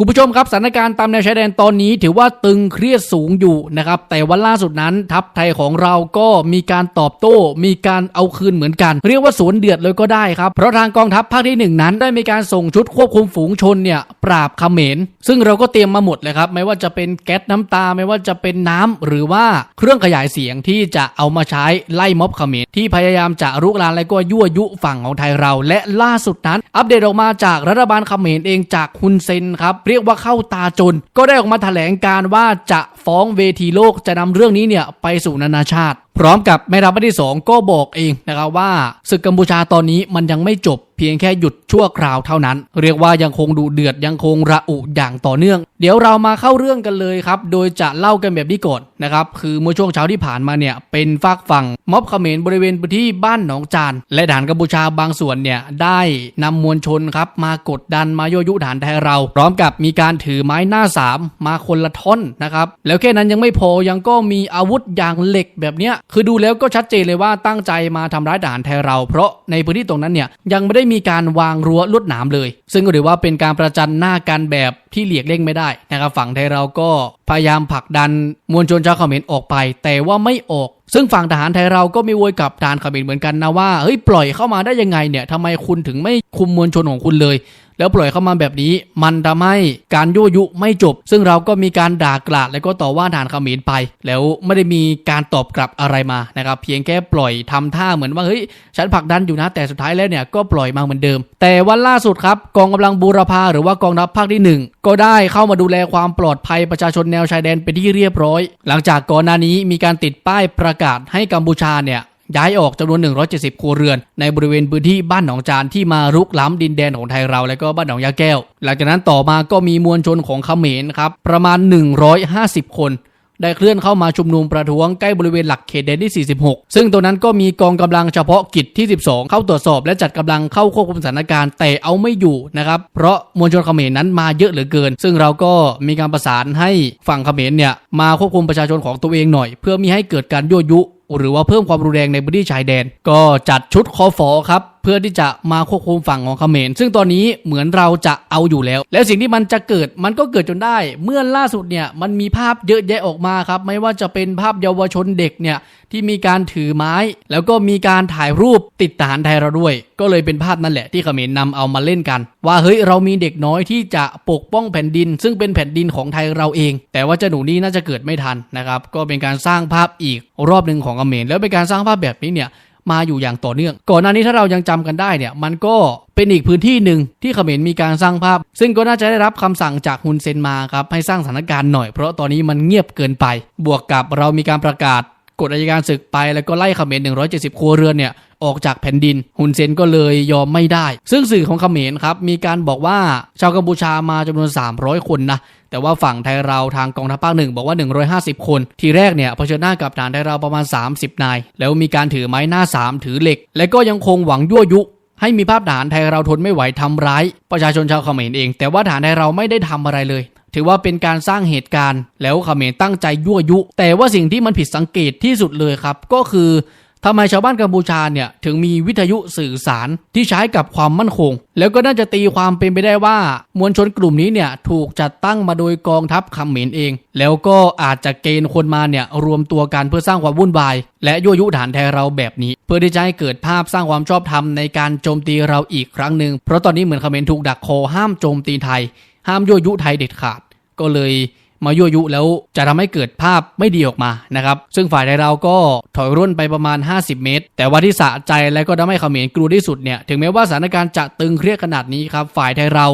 คุณผู้ชมครับสถานการณ์ตามแนวชายแดนตอนนี้ถือว่าตึงเครียดสูงอยู่นะครับ แต่วันล่าสุดนั้นทัพไทยของเราก็มีการตอบโต้ มีการเอาคืนเหมือนกัน เรียกว่าสวนเดือดเลยก็ได้ครับ เพราะทางกองทัพภาคที่หนึ่งนั้นได้มีการส่งชุดควบคุมฝูงชนเนี่ยปราบเขมร ซึ่งเราก็เตรียมมาหมดเลยครับ ไม่ว่าจะเป็นแก๊สน้ำตา ไม่ว่าจะเป็นน้ำหรือว่าเครื่องขยายเสียงที่จะเอามาใช้ไล่ม็อบเขมรที่พยายามจะรุกรานและก็ยั่วยุฝั่งของไทยเรา และล่าสุดนั้น อัปเดตออกมาจากรัฐบาลเขมรเองจากฮุนเซนครับเรียกว่าเข้าตาจน ก็ได้ออกมาแถลงการว่าจะฟ้องเวทีโลกจะนำเรื่องนี้เนี่ยไปสู่นานาชาติ พร้อมกับแม่ทัพภาคที่สองก็บอกเองนะครับว่าศึกกัมพูชาตอนนี้มันยังไม่จบเพียงแค่หยุดชั่วคราวเท่านั้น เรียกว่ายังคงดูเดือดยังคงระอุอย่างต่อเนื่อง เดี๋ยวเรามาเข้าเรื่องกันเลยครับ โดยจะเล่ากันแบบนี้ก่อนนะครับ คือเมื่อช่วงเช้าที่ผ่านมาเนี่ย เป็นฝากฝั่งม็อบเขมรบริเวณพื้นที่บ้านหนองจาน และฐานกัมพูชาบางส่วนเนี่ย ได้นำมวลชนครับ มากดดันมายั่วยุฐานไทยเรา พร้อมกับมีการถือไม้หน้าสามมาคนละท่อนนะครับแล้วแค่นั้นยังไม่พอยังก็มีอาวุธอย่างเหล็กแบบเนี้ยคือดูแล้วก็ชัดเจนเลยว่าตั้งใจมาทำร้ายทหารไทยเรา เพราะในพื้นที่ตรงนั้นเนี่ยยังไม่ได้มีการวางรั้วลวดหนามเลย ซึ่งก็ถือว่าเป็นการประจันหน้ากันแบบที่เหลียกเล่งไม่ได้นะครับฝั่งไทยเราก็พยายามผลักดันมวลชนชาวเขมรออกไป แต่ว่าไม่ออก ซึ่งฝั่งทหารไทยเราก็มีโวยกับทหารเขมรเหมือนกันนะว่าเฮ้ยปล่อยเข้ามาได้ยังไงเนี่ยทำไมคุณถึงไม่คุมมวลชนของคุณเลย แล้วปล่อยเข้ามาแบบนี้ มันทำให้การยั่วยุไม่จบ ซึ่งเราก็มีการด่ากราดแล้วก็ต่อว่าทหารเขมรไป แล้วไม่ได้มีการตอบกลับอะไรมานะครับ เพียงแค่ปล่อยทำท่าเหมือนว่าเฮ้ยฉันผลักดันอยู่นะแต่สุดท้ายแล้วเนี่ยก็ปล่อยมาเหมือนเดิม แต่วันล่าสุดครับกองกำลังบูรพาหรือว่ากองทัพภาคที่หนึ่งก็ได้เข้ามาดูแลความปลอดภัยประชาชนแนวชายแดนเป็นที่เรียบร้อย หลังจากก่อนหน้านี้มีการติดป้ายประกาศให้กัมพูชาเนี่ย ย้ายออกจำนวน 170 ครัวเรือน ในบริเวณพื้นที่บ้านหนองจานที่มารุกล้ำดินแดนของไทยเราและก็บ้านหนองยาแก้ว หลังจากนั้นต่อมาก็มีมวลชนของเขมรครับประมาณ 150 คน ได้เคลื่อนเข้ามาชุมนุมประท้วงใกล้บริเวณหลักเขตแดนที่ 46 ซึ่งตรงนั้นก็มีกองกำลังเฉพาะกิจที่ 12 เข้าตรวจสอบและจัดกำลังเข้าควบคุมสถานการณ์แต่เอาไม่อยู่นะครับเพราะมวลชนเขมรนั้นมาเยอะเหลือเกิน ซึ่งเราก็มีการประสานให้ฝั่งเขมรเนี่ยมาควบคุมประชาชนของตัวเองหน่อย เพื่อมีให้เกิดการยั่วยุ หรือว่าเพิ่มความรุนแรงในพื้นที่ชายแดน ก็จัดชุดคอฟอครับเพื่อที่จะมาควบคุมฝั่งของเขมรซึ่งตอนนี้เหมือนเราจะเอาอยู่แล้ว แล้วสิ่งที่มันจะเกิดมันก็เกิดจนได้ เมื่อล่าสุดเนี่ยมันมีภาพเยอะแยะออกมาครับไม่ว่าจะเป็นภาพเยาวชนเด็กเนี่ยที่มีการถือไม้ แล้วก็มีการถ่ายรูปติดทหารไทยเราด้วย ก็เลยเป็นภาพนั่นแหละที่เขมรนำเอามาเล่นกัน ว่าเฮ้ยเรามีเด็กน้อยที่จะปกป้องแผ่นดิน ซึ่งเป็นแผ่นดินของไทยเราเอง แต่ว่าเจ้าหนูนี่น่าจะเกิดไม่ทันนะครับก็เป็นการสร้างภาพอีกรอบหนึ่งของเขมรแล้วเป็นการสร้างภาพแบบนี้เนี่ย มาอยู่อย่างต่อเนื่อง ก่อนหน้านี้ถ้าเรายังจำกันได้เนี่ย มันก็เป็นอีกพื้นที่หนึ่งที่เขมรมีการสร้างภาพ ซึ่งก็น่าจะได้รับคำสั่งจากฮุนเซนมาครับให้สร้างสถานการณ์หน่อยเพราะตอนนี้มันเงียบเกินไป บวกกับเรามีการประกาศกฎอัยการศึกไปแล้วก็ไล่เขมร 170 ครัวเรือนเนี่ย ออกจากแผ่นดิน ฮุนเซนก็เลยยอมไม่ได้ ซึ่งสื่อของเขมรครับ มีการบอกว่าชาวกัมพูชามาจำนวน 300 คนนะ แต่ว่าฝั่งไทยเราทางกองทัพภาคหนึ่งบอกว่า 150 คน ทีแรกเนี่ยเผชิญหน้ากับฐานไทยเราประมาณ 30 นาย แล้วมีการถือไม้หน้าสามถือเหล็ก และก็ยังคงหวังยั่วยุให้มีภาพฐานไทยเราทนไม่ไหวทำร้าย ประชาชนชาวเขมรเอง แต่ว่าฐานไทยเราไม่ได้ทำอะไรเลย ถือว่าเป็นการสร้างเหตุการณ์ แล้วเขมรตั้งใจยั่วยุ แต่ว่าสิ่งที่มันผิดสังเกตที่สุดเลยครับ ก็คือ ทำไมชาวบ้านกัมพูชาเนี่ยถึงมีวิทยุสื่อสารที่ใช้กับความมั่นคง แล้วก็น่าจะตีความเป็นไปได้ว่า มวลชนกลุ่มนี้เนี่ยถูกจัดตั้งมาโดยกองทัพเขมรเอง แล้วก็อาจจะเกณฑ์คนมาเนี่ยรวมตัวกันเพื่อสร้างความวุ่นวาย และยั่วยุฐานไทยเราแบบนี้ เพื่อที่จะให้เกิดภาพสร้างความชอบธรรมในการโจมตีเราอีกครั้งหนึ่งเพราะตอนนี้เหมือนเขมรถูกดักคอห้ามโจมตีไทย ห้ามยั่วยุไทยเด็ดขาด ก็เลย มายั่วยุแล้วจะทำให้เกิดภาพไม่ดีออกมานะครับ ซึ่งฝ่ายไทยเราก็ถอยร่นไปประมาณ 50 เมตร แต่ว่าที่สะใจและก็ทำให้เขมรกลัวที่สุดเนี่ยถึงแม้ว่าสถานการณ์จะตึงเครียดขนาดนี้ครับฝ่ายไทยเรา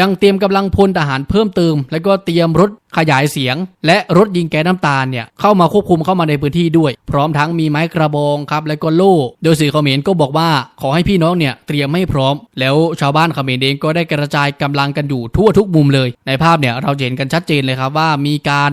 ยังเตรียมกำลังพลทหารเพิ่มเติม แล้วก็เตรียมรถขยายเสียง และรถยิงแก๊สน้ำตาลเนี่ยเข้ามาควบคุมเข้ามาในพื้นที่ด้วย พร้อมทั้งมีไม้กระบองครับและก็โล่โดยสื่อเขมรก็บอกว่าขอให้พี่น้องเนี่ยเตรียมให้พร้อม แล้วชาวบ้านเขมรเองก็ได้กระจายกำลังกันอยู่ทั่วทุกมุมเลย ในภาพเนี่ยเราเห็นกันชัดเจนเลยครับว่ามีการ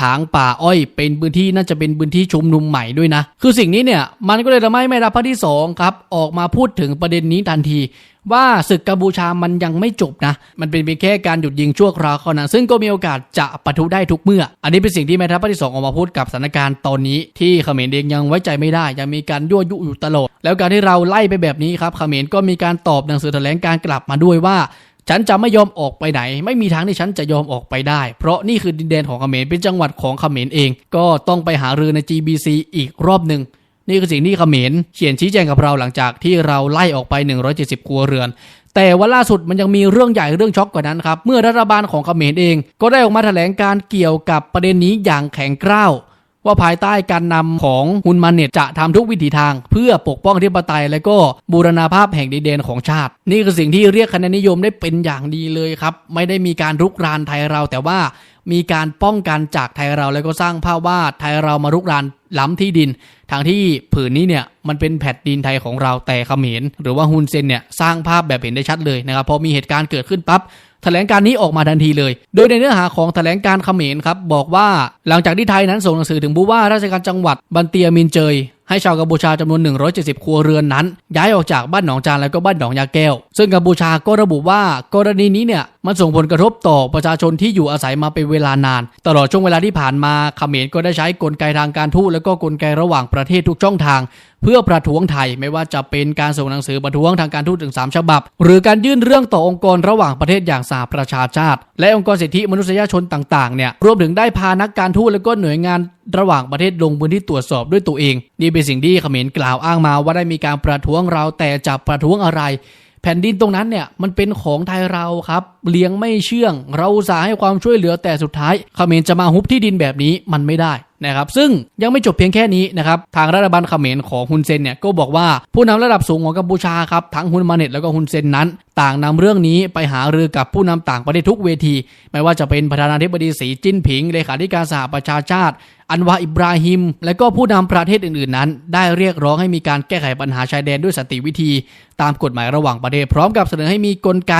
ถางป่าอ้อย เป็นพื้นที่น่าจะเป็นพื้นที่ชุมนุมใหม่ด้วยนะ คือสิ่งนี้เนี่ยมันก็เลยทำให้แม่ทัพภาคที่สองครับออกมาพูดถึงประเด็นนี้ทันที ว่าศึกกัมพูชามันยังไม่จบนะ มันเป็นเพียงแค่การหยุดยิงชั่วคราวเท่านั้นซึ่งก็มีโอกาสจะปะทุได้ทุกเมื่อ อันนี้เป็นสิ่งที่แม่ทัพภาคที่สองออกมาพูดกับสถานการณ์ตอนนี้ ที่เขมรเองยังไว้ใจไม่ได้ ยังมีการยั่วยุอยู่ตลอดแล้วการที่เราไล่ไปแบบนี้ครับเขมรก็มีการตอบหนังสือแถลงการกลับมาด้วยว่า ฉันจะไม่ยอมออกไปไหน ไม่มีทางที่ฉันจะยอมออกไปได้ เพราะนี่คือดินแดนของเขมรเป็นจังหวัดของเขมรเอง ก็ต้องไปหารือใน GBC อีกรอบหนึ่งนี่คือสิ่งที่เขมรเขียนชี้แจงกับเราหลังจากที่เราไล่ออกไป 170 ครัวเรือน แต่วันล่าสุดมันยังมีเรื่องใหญ่เรื่องช็อกกว่านั้นครับ เมื่อรัฐบาลของเขมรเอง ก็ได้ออกมาแถลงการเกี่ยวกับประเด็นนี้อย่างแข็งกร้าว ว่าภายใต้การนำของฮุนมันเน็ตจะทำทุกวิถีทาง เพื่อปกป้องอธิปไตย และก็บูรณาภาพแห่งดินแดนของชาติ นี่คือสิ่งที่เรียกคะแนนนิยมได้เป็นอย่างดีเลยครับ ไม่ได้มีการรุกรานไทยเราแต่ว่ามีการป้องกันจากไทยเราแล้วก็สร้างภาพว่าไทยเรามารุกรานล้ำที่ดิน ทางที่ผืนนี้เนี่ยมันเป็นแผ่นดินไทยของเราแต่เขมรหรือว่าฮุนเซนเนี่ยสร้างภาพแบบเห็นได้ชัดเลยนะครับพอมีเหตุการณ์เกิดขึ้นปั๊บ ถลงการนี้ออกมาทันทีเลย โดยในเนื้อหาของแถลงการเขมรครับบอกว่าหลังจากที่ไทยนั้นส่งหนังสือถึงผู้ว่าราชการจังหวัดบันเตียมินเจยให้ชาวกัมพูชาจำนวน 170 ครัวเรือนนั้น ย้ายออกจากบ้านหนองจานแล้วก็บ้านหนองยาแก้ว ซึ่งกัมพูชาก็ระบุว่ากรณีนี้เนี่ยมันส่งผลกระทบต่อประชาชนที่อยู่อาศัยมาเป็นเวลานาน ตลอดช่วงเวลาที่ผ่านมาเขมรก็ได้ใช้กลไกทางการทูตและก็กลไกระหว่างประเทศทุกช่องทาง เพื่อประท้วงไทยไม่ว่าจะเป็นการส่งหนังสือประท้วงทางการทูตถึง 3 ฉบับ หรือการยื่นเรื่องต่อองค์กรระหว่างประเทศอย่างสหประชาชาติ และองค์กรสิทธิมนุษยชนต่างๆเนี่ยรวมถึงได้พานักการทูตและก็หน่วยงานระหว่างประเทศลงพื้นที่ตรวจสอบด้วยตัวเอง นี่เป็นสิ่งที่เขมรกล่าวอ้างมาว่าได้มีการประท้วงเราแต่จะประท้วงอะไร แผ่นดินตรงนั้นเนี่ยมันเป็นของไทยเราครับ เลี้ยงไม่เชื่อง เราสาให้ความช่วยเหลือแต่สุดท้ายเขมรจะมาฮุบที่ดินแบบนี้มันไม่ได้นะครับซึ่งยังไม่จบเพียงแค่นี้นะครับทางรัฐบาลเขมรของฮุนเซนเนี่ยก็บอกว่าผู้นำระดับสูงของกัมพูชาครับทั้งฮุนมาเน็ตแล้วก็ฮุนเซนนั้น ต่างนำเรื่องนี้ไปหารือกับผู้นำต่างประเทศทุกเวที ไม่ว่าจะเป็นประธานาธิบดีสีจิ้นผิงเลขาธิการสหประชาชาติ อันวาอิบราฮิม และก็ผู้นำประเทศอื่นๆนั้น ได้เรียกร้องให้มีการแก้ไขปัญหาชายแดนด้วยสันติวิธี ตามกฎหมายระหว่างประเทศ พร้อมกับเสนอให้มีกลไก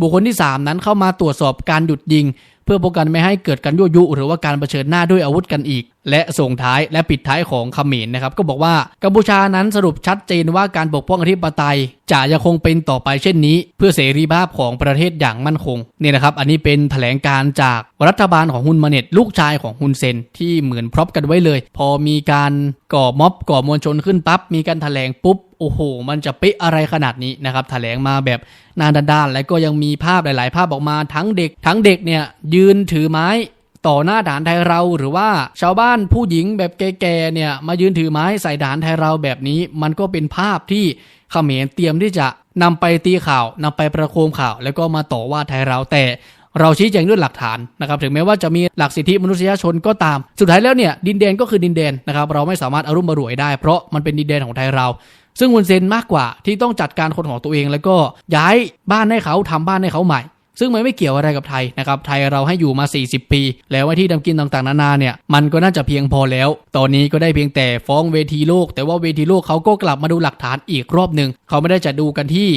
บุคคลที่ 3 นั้นเข้ามาตรวจสอบการหยุดยิง เพื่อป้องกันไม่ให้เกิดการยั่วยุ หรือว่าการเผชิญหน้าด้วยอาวุธกันอีกและส่งท้ายและปิดท้ายของเขมรนะครับ ก็บอกว่ากัมพูชานั้นสรุปชัดเจนว่าการปกป้องอธิปไตยจะยังคงเป็นต่อไปเช่นนี้ เพื่อเสรีภาพของประเทศอย่างมั่นคงเนี่ยนะครับ อันนี้เป็นแถลงการจากรัฐบาลของฮุนมาเน็ตลูกชายของฮุนเซนที่เหมือนพร็อพกันไว้เลย พอมีการก่อม็อบก่อมวลชนขึ้นปั๊บมีการแถลงปุ๊บโอ้โห มันจะเป๊ะอะไรขนาดนี้นะครับ แถลงมาแบบหนาด้านๆ และก็ยังมีภาพหลาย ๆ ภาพออกมาทั้งเด็ก ทั้งเด็กเนี่ยยืนถือไม้ ต่อหน้าฐานไทยเราหรือว่าชาวบ้านผู้หญิงแบบแก่ๆเนี่ยมายืนถือไม้ใส่ฐานไทยเราแบบนี้ มันก็เป็นภาพที่เขมรเตรียมที่จะนำไปตีข่าวนำไปประโคมข่าว แล้วก็มาต่อว่าไทยเราแต่เราชี้แจงด้วยหลักฐานนะครับถึงแม้ว่าจะมีหลักสิทธิมนุษยชนก็ตาม สุดท้ายแล้วเนี่ยดินแดนก็คือดินแดนนะครับเราไม่สามารถอารุ่มมารวยได้ เพราะมันเป็นดินแดนของไทยเรา ซึ่งฮุนเซนมากกว่าที่ต้องจัดการคนของตัวเอง แล้วก็ย้ายบ้านให้เขาทำบ้านให้เขาใหม่ ซึ่งมันไม่เกี่ยวอะไรกับไทยนะครับไทยเราให้อยู่มา 40 ปี แล้วว่าที่ทำกินต่างๆนานาเนี่ยมันก็น่าจะเพียงพอแล้ว ตอนนี้ก็ได้เพียงแต่ฟ้องเวทีโลก แต่ว่าเวทีโลกเขาก็กลับมาดูหลักฐานอีกรอบหนึ่งเขาไม่ได้จะดูกันที่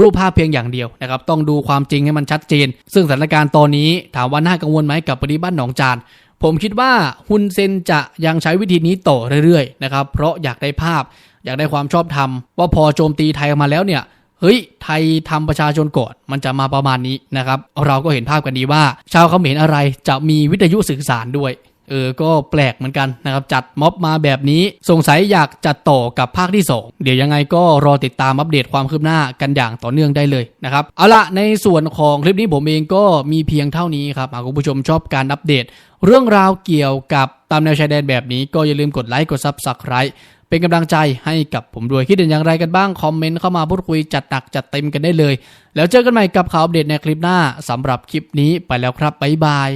รูปภาพเพียงอย่างเดียวนะครับ ต้องดูความจริงให้มันชัดเจน ซึ่งสถานการณ์ตอนนี้ถามว่าน่ากังวลไหมกับปฏิบัติหนองจาน ผมคิดว่าฮุนเซนจะยังใช้วิธีนี้ต่อเรื่อยๆนะครับ เพราะอยากได้ภาพ อยากได้ความชอบธรรมว่าพอโจมตีไทยมาแล้วเนี่ย เฮ้ยไทยทำประชาชนก่อนมันจะมาประมาณนี้นะครับ เราก็เห็นภาพกันดีว่า ชาวเขมรอะไรจะมีวิทยุสื่อสารด้วยเออ ก็แปลกเหมือนกันนะครับ จัดม็อบมาแบบนี้ สงสัยอยากจัดต่อกับภาคที่ 2 เดี๋ยวยังไงก็รอติดตามอัปเดตความคืบหน้ากันอย่างต่อเนื่องได้เลยนะครับ เอาละในส่วนของคลิปนี้ผมเองก็มีเพียงเท่านี้ครับ หากคุณผู้ชมชอบการอัปเดต เรื่องราวเกี่ยวกับตามแนวชายแดนแบบนี้ก็อย่าลืมกดไลค์กดซับสไคร b ์ เป็นกำลังใจให้กับผมด้วยคิดเห็นอย่างไรกันบ้าง คอมเมนต์เข้ามาพูดคุยจัดหนักจัดเต็มกันได้เลย แล้วเจอกันใหม่กับข่าวอัปเดตในคลิปหน้าสำหรับคลิปนี้ไปแล้วครับบ๊ายบาย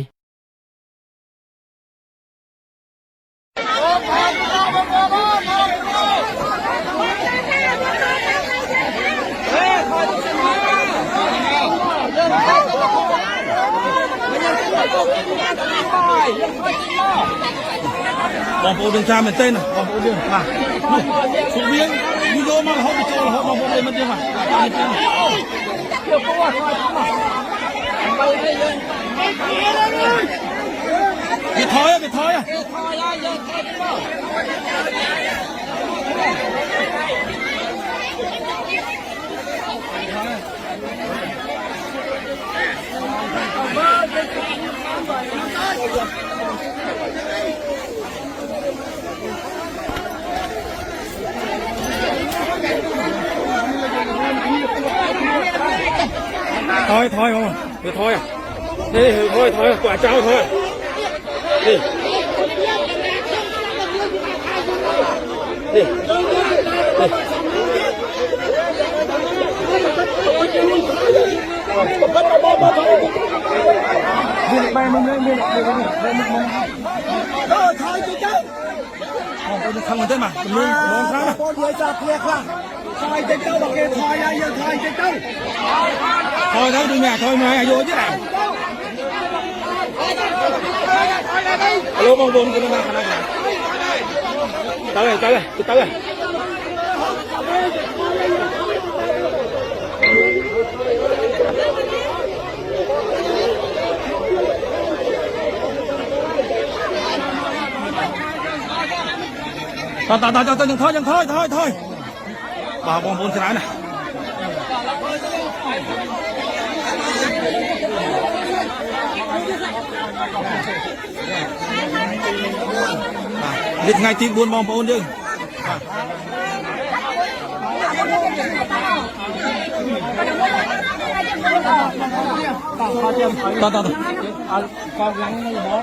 王宝兵家门在呢，王宝兵啊，宝兵，你给我妈好不叫了，好王宝兵们地方，家里。呀，给掏呀。Thôi thôi không được thôi à đi thôi thôi quả trao thôi đi đi đi bay mông lên đi đi đi đi mông thôi thôi chứ chứ không có thằng mình thế mà mình mong sao nè คนเดีย วจับเพียค่ะทอยเจ้าบอกเกทอยอะไรยังทอยเจ้า thôi đó đi nhà thôi mà vô chứ này alo mong buồn của nó khả năng này tới đây tới đây tới đây Thôi, thôi, thôi, thôi, thôi, thôi, thôi, thôi, thôi. បាទបងប្អូនច្រើនណាស់នេះថ្ងៃទី4បងប្អូនយើងបាទតោះតោះតោះកោកឡើងនៅបង